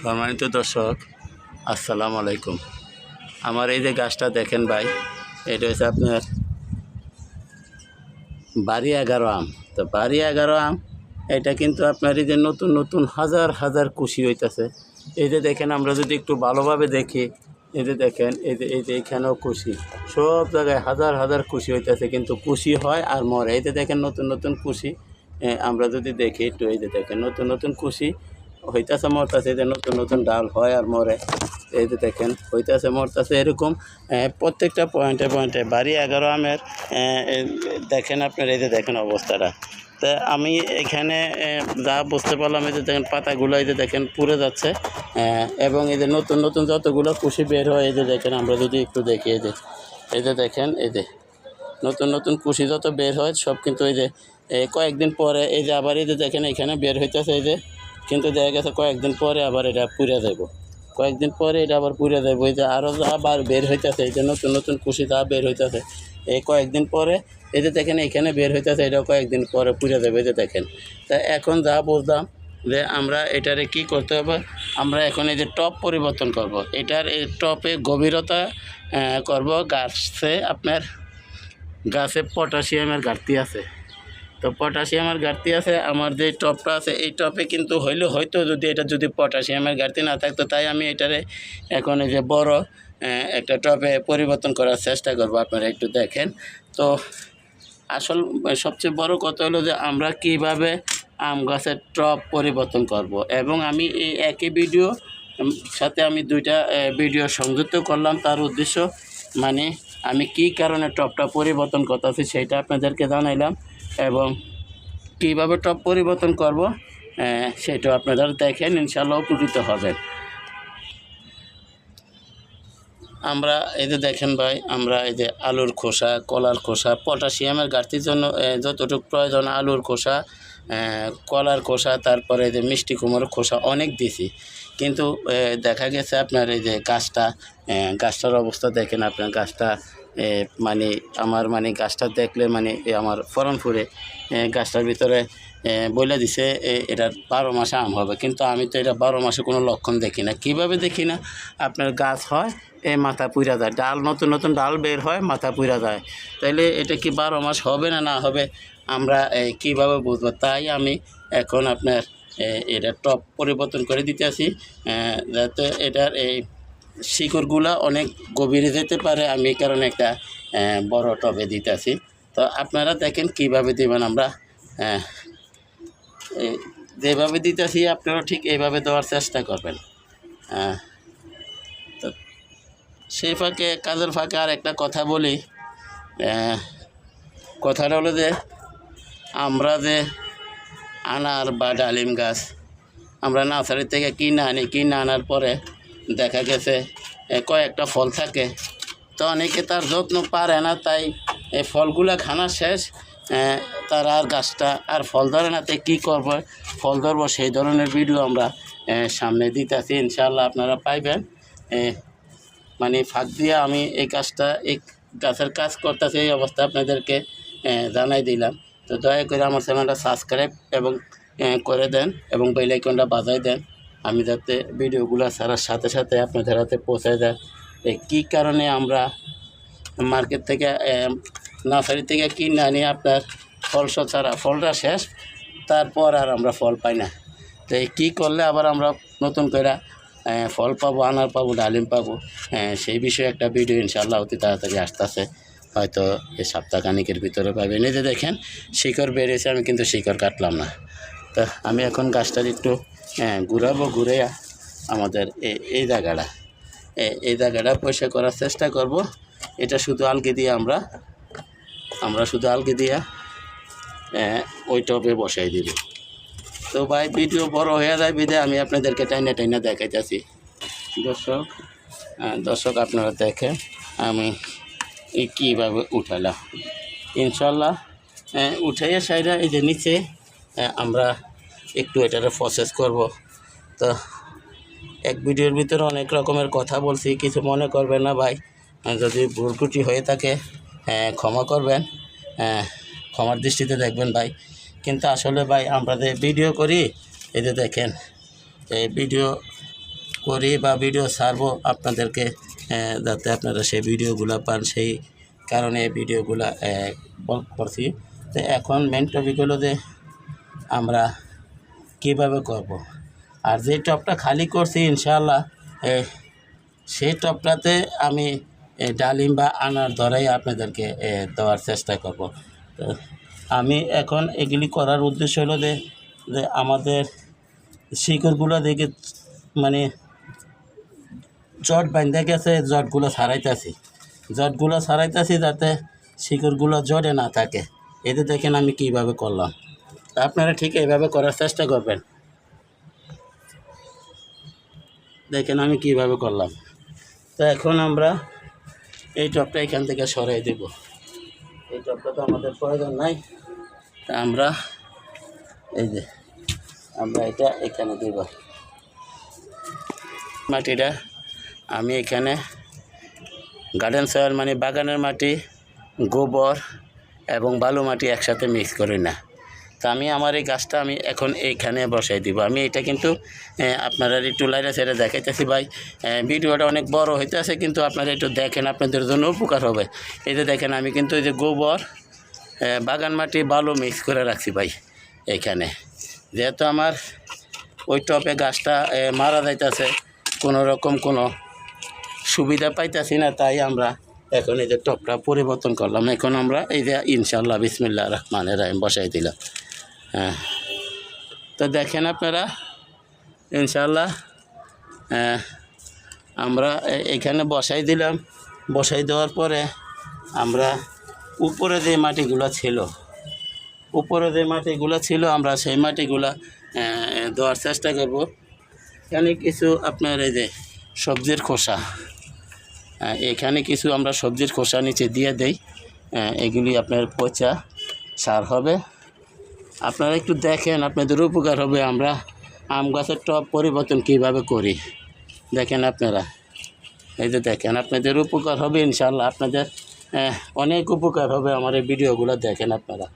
সম্মানিত দর্শক, আসসালামু আলাইকুম। আমার এই যে গাছটা দেখেন ভাই, এটা হচ্ছে আপনার বাড়ি এগারো আম। তো বাড়ি এগারো আম, এটা কিন্তু আপনার এই যে নতুন নতুন হাজার হাজার কুশি হইতেছে। এই যে দেখেন, আমরা যদি একটু ভালোভাবে দেখি, এই যে দেখেন, এই যে এই যে এখানেও কুশি। সব জায়গায় হাজার হাজার কুশি হইতেছে, কিন্তু কুশি হয় আর মরে। এই যে দেখেন, নতুন নতুন কুশি আমরা যদি দেখি একটু, এই যে দেখেন, নতুন নতুন কুশি হইতাছে মরতাছে যে নতুন নতুন ডাল হয় আর মরে এই যে দেখেন হইতাছে মরতাছে এরকম প্রত্যেকটা পয়েন্টে পয়েন্টে বাড়ি এগারো আমের দেখেন আপনার এই যে দেখেন অবস্থাটা তা আমি এখানে যা বুঝতে পারলাম এই যে দেখেন পাতাগুলো এই যে দেখেন পুড়ে যাচ্ছে এবং এই যে নতুন নতুন যতগুলো কুশি বের হয় এই যে দেখেন আমরা যদি একটু দেখি এই যে এই যে দেখেন এই যে নতুন নতুন কুশি যত বের হয় সব কিন্তু এই যে কয়েকদিন পরে এই যে আবার এই যে দেখেন এখানে বের হইতেছে এই যে কিন্তু দেখা গেছে কয়েকদিন পরে আবার এটা পুড়ে যাব কয়েকদিন পরে এটা আবার পুড়ে যাব এই যে আরও আবার বের হইতেছে, এই যে নতুন নতুন কুশি যা বের হইতেছে, এই কয়েকদিন পরে, এই যে দেখেন এখানে বের হইতেছে, এটাও কয়েকদিন পরে পুড়ে যাবে এই যে দেখেন, তা এখন যা বুঝলাম যে আমরা এটারে কি করতে হবে, আমরা এখন এই যে টপ পরিবর্তন করব। এটার এই টপে গভীরতা করব। গাছে আপনার, গাছে পটাশিয়ামের ঘাটতি আছে। তো পটাশিয়ামের ঘাটতি আছে, আমার যে টপটা আছে, এই টপে কিন্তু হইলে হয়তো যদি এটা যদি পটাশিয়ামের ঘাটতি না থাকতো, তাই আমি এটারে এখন এই যে বড় একটা টপে পরিবর্তন করার চেষ্টা করব, আপনারা একটু দেখেন। তো আসল সবচেয়ে বড় কথা হলো যে আমরা কীভাবে আম গাছের টপ পরিবর্তন করব, এবং আমি এই একই ভিডিও সাথে আমি দুইটা ভিডিও সংযুক্ত করলাম, তার উদ্দেশ্য মানে আমি কি কারণে টপটা পরিবর্তন করতেছি সেটা আপনাদেরকে জানাইলাম। এবং কীভাবে টপ পরিবর্তন করব সেটা আপনারা দেখেন ইনশাল্লাহ উপকৃত হবেন। আমরা এই যে দেখেন ভাই, আমরা এই যে আলুর খোসা, কলার খোসা, পটাশিয়ামের ঘাটতির জন্য যতটুকু প্রয়োজন আলুর খোসা কলার খোসা, তারপরে এই যে মিষ্টি কুমড়োর খোসা অনেক দিছি। কিন্তু দেখা গেছে আপনার এই যে গাছটা গাছটার অবস্থা দেখেন আপনার গাছটা এ, মানে আমার মানে গাছটা দেখলে মানে আমার ফরন ফুরে। গাছটার ভিতরে বলে দিছে এ, এটার বারো মাসে আম হবে। কিন্তু আমি তো এটা বারো মাসে কোনো লক্ষণ দেখি না। কীভাবে দেখি না? আপনার গাছ হয় এই মাথা পুইরা যায়। ডাল নতুন নতুন ডাল বের হয় মাথা পুইরা যায়। তাইলে এটা কি বারো মাস হবে না না হবে? আমরা কীভাবে বুঝব? তাই আমি এখন আপনার এ, এটা টপ পরিবর্তন করে দিতে আসি। যাতে এটার এই শিকড়গুলা অনেক গভীরে যেতে পারে, আমি এই কারণে একটা বড় টবে দিতে আসি। তো আপনারা দেখেন কীভাবে দেবেন আমরা যেভাবে দিতেছি আপনারা ঠিক এইভাবে দেওয়ার চেষ্টা করবেন। তো সেই ফাঁকে, কাজের ফাঁকে আর একটা কথা বলি। কথাটা হলো যে, আমরা যে আনার বা ডালিম গাছ। আমরা নার্সারি থেকে কিনে আনি, কিনে আনার পরে দেখা গেছে কয়েকটা ফল থাকে। তো অনেকে তার যত্ন পারে না, তাই এই ফলগুলা খানা শেষ তার আর গাছটা আর ফল ধরে না তাই কী করব, ফল ধরবো সেই ধরনের ভিডিও আমরা সামনে দিতেছি। ইনশাল্লাহ আপনারা পাইবেন। মানে ফাঁক দিয়ে আমি এই কাজটা, এই গাছের কাজ করতেছি, এই অবস্থা আপনাদেরকে জানাই দিলাম। তো দয়া করে আমার চ্যানেলটা সাবস্ক্রাইব এবং করে দেন এবং বেল আইকনটা বাজাই দেন। আমি যাতে ভিডিওগুলো ছাড়ার সাথে সাথে আপনাদের হাতে পৌঁছে দেয়। এই কী কারণে আমরা মার্কেট থেকে নার্সারি থেকে কিনে আনি আপনার ফল ছাড়া? ফলটা শেষ, তারপর আর আমরা ফল পাই না। তো এই কী করলে আবার আমরা নতুন করে ফল পাবো, আনার পাবো, ডালিম পাবো? হ্যাঁ সেই বিষয়ে একটা ভিডিও ইনশাল্লাহ অতি তাড়াতাড়ি আসতেছে। হয়তো এই সপ্তাহখানিকের ভিতরে পাবেন এই যে দেখেন, শিকড় বেরিয়েছে আমি কিন্তু শিকড় কাটলাম না। তা আমি এখন গাছটার একটু হ্যাঁ ঘুরাবো ঘুরে আমাদের এই জায়গাটা। এই জায়গাটা পয়সা করার চেষ্টা করব। এটা শুধু আলগে দিয়ে আমরা আমরা শুধু আলগে দিয়ে ওই টপে বসাই দিব। তো ভাই, ভিডিও বড় হয়ে যায় বিদে, আমি আপনাদেরকে টাইনা টাইনা দেখাইতেছি। দর্শক দর্শক আপনারা দেখেন, আমি কীভাবে উঠালাম ইনশাল্লাহ উঠাইয়া সাইডা এই যে নিচে আমরা একটু এটারে প্রসেস করব। তো এক ভিডিওর ভিতরে অনেক রকমের কথা বলছি, কিছু মনে করবেন না ভাই। যদি ভুল ত্রুটি হয়ে থাকে ক্ষমা করবেন। ক্ষমার দৃষ্টিতে দেখবেন ভাই। কিন্তু আসলে ভাই, আমরা যে ভিডিও করি, এই যে দেখেন এই ভিডিও করি বা ভিডিও ছাড়বো আপনাদেরকে যাতে আপনারা সেই ভিডিওগুলো পান, সেই কারণে এই ভিডিওগুলো করছি তো এখন মেন টপিক হলো যে আমরা কীভাবে করব। আর যে টপটা খালি করছি, ইনশাআল্লাহ সেই টপটাতে আমি ডালিম বা আনার ধরাই আপনাদেরকে দেওয়ার চেষ্টা করব আমি এখন এগুলি করার উদ্দেশ্য হলো যে আমাদের শিকড়গুলো দেখে মানে জট বান্ধে গেছে, জটগুলো ছাড়াইতেছি জটগুলো সারাইতেছি যাতে শিকড়গুলো জটে না থাকে। এতে দেখেন আমি কীভাবে করলাম। আপনারা ঠিক এইভাবে করার চেষ্টা করবেন। দেখেন আমি কীভাবে করলাম। তো এখন আমরা এই টপটা এখান থেকে সরাই দেব। এই টপটা তো আমাদের প্রয়োজন নাই। তা আমরা এই যে, আমরা এটা এখানে দেব। মাটিটা আমি এখানে গার্ডেন সয়েল মানে বাগানের মাটি, গোবর এবং বালু মাটি একসাথে মিক্স করি না। তা আমি আমার এই গাছটা আমি এখন এইখানে বসাই দিব। আমি এটা কিন্তু আপনারা একটু লাইনে সাইডে দেখাইতেছি ভাই। ভিডিওটা অনেক বড় হইতেছে, কিন্তু আপনারা একটু দেখেন, আপনাদের জন্য উপকার হবে। এই যে দেখেন, আমি কিন্তু এই যে গোবর বাগান মাটি, বালু মিক্স করে রাখছি ভাই এখানে যেহেতু আমার ওই টপে গাছটা মারা যাইতেছে, কোনো রকম কোনো সুবিধা পাইতেছি না তাই আমরা এখন এই যে টপটা পরিবর্তন করলাম। এখন আমরা এই যে ইনশাল্লাহ বিসমিল্লা রহমানের রাহিম বসাই দিলাম। হ্যাঁ। তো দেখেন আপনারা ইনশাল্লাহ হ্যাঁ, আমরা এখানে বসাই দিলাম। বসাই দেওয়ার পরে আমরা উপরে যে মাটিগুলো ছিল উপরে যে মাটিগুলো ছিল আমরা সেই মাটিগুলো দেওয়ার চেষ্টা করব। এখানে কিছু আপনার এই যে সবজির খোসা। এখানে কিছু আমরা সবজির খোসা নিচে দিয়ে দেই। এগুলি আপনার পচা সার হবে। আপনারা একটু দেখেন আপনাদের উপকার হবে আমরা আম গাছের টব পরিবর্তন কীভাবে করি। দেখেন আপনারা। এই যে দেখেন আপনাদের উপকার হবে ইনশাল্লাহ আপনাদের অনেক উপকার হবে আমার এই ভিডিওগুলো দেখেন আপনারা।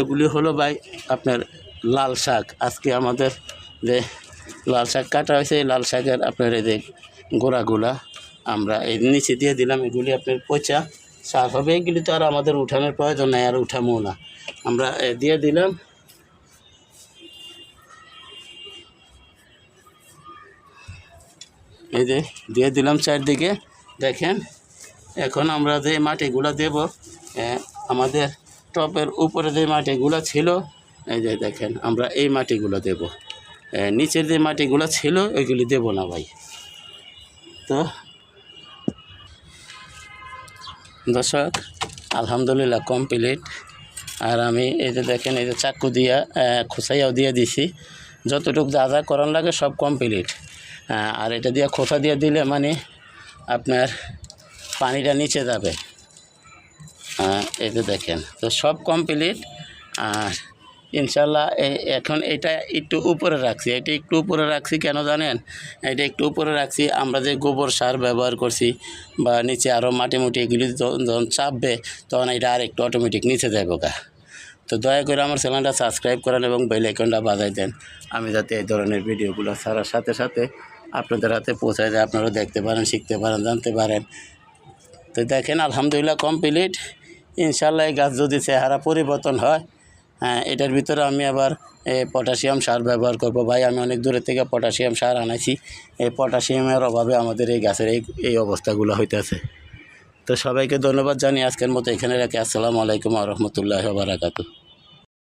এগুলি হলো ভাই আপনার লাল শাক। আজকে আমাদের যে লাল শাক কাটা হয়েছে লাল শাকের আপনার এই যে গোড়াগুলা আমরা এই নিচে দিয়ে দিলাম এগুলি আপনার পচা শাক হবে এগুলি তো আর আমাদের উঠানোর প্রয়োজন নাই আর উঠামো না। আমরা এ, দিয়ে দিলাম। এই যে দিয়ে দিলাম চারদিকে। দেখেন এখন আমরা যে মাটিগুলো দেব আমাদের টপের উপরে যে মাটিগুলো ছিল এই যে দেখেন আমরা এই মাটিগুলো দেব। নিচের যে মাটিগুলো ছিল, ওইগুলি দেব না ভাই। তো, দর্শক, আলহামদুলিল্লাহ কমপ্লিট আর আমি এই যে দেখেন, এই যে চাকু দিয়া খোসাইয়াও দিয়ে দিছি। যতটুকু যা যা করার লাগে সব কমপ্লিট আর এটা দিয়ে খোসা দিয়ে দিলে মানে আপনার পানিটা নিচে যাবে। এই যে দেখেন, তো সব কমপ্লিট আর ইনশাল্লাহ এখন এটা একটু উপরে রাখছি। এটা একটু উপরে রাখছি কেন জানেন? এটা একটু উপরে রাখছি, আমরা যে গোবর সার ব্যবহার করছি বা নিচে আরও মাটি মুটি এগুলি যখন চাপবে, তখন এটা আর একটু অটোমেটিক নিচে যাবে গা। তো দয়া করে আমার চ্যানেলটা সাবস্ক্রাইব করেন এবং বেল আইকনটা বাজাই দেন। আমি যাতে এই ধরনের ভিডিওগুলো ছাড়ার সাথে সাথে আপনাদের হাতে পৌঁছায় যায় আপনারা দেখতে পারেন, শিখতে পারেন, জানতে পারেন। তো দেখেন, আলহামদুলিল্লাহ কমপ্লিট ইনশাল্লাহ এই গাছ যদি চেহারা পরিবর্তন হ্যাঁ এটার ভিতরে আমি আবার পটাশিয়াম সার ব্যবহার করব। ভাই, আমি অনেক দূরের থেকে পটাশিয়াম সার আনাইছি। এই পটাশিয়ামের অভাবে আমাদের এই গাছের এই এই অবস্থাগুলো হইতেছে। তো সবাইকে ধন্যবাদ জানিয়ে আজকের মতো এখানে রাখি। আসসালামু আলাইকুম রহমতুল্লাহ বারাকাতু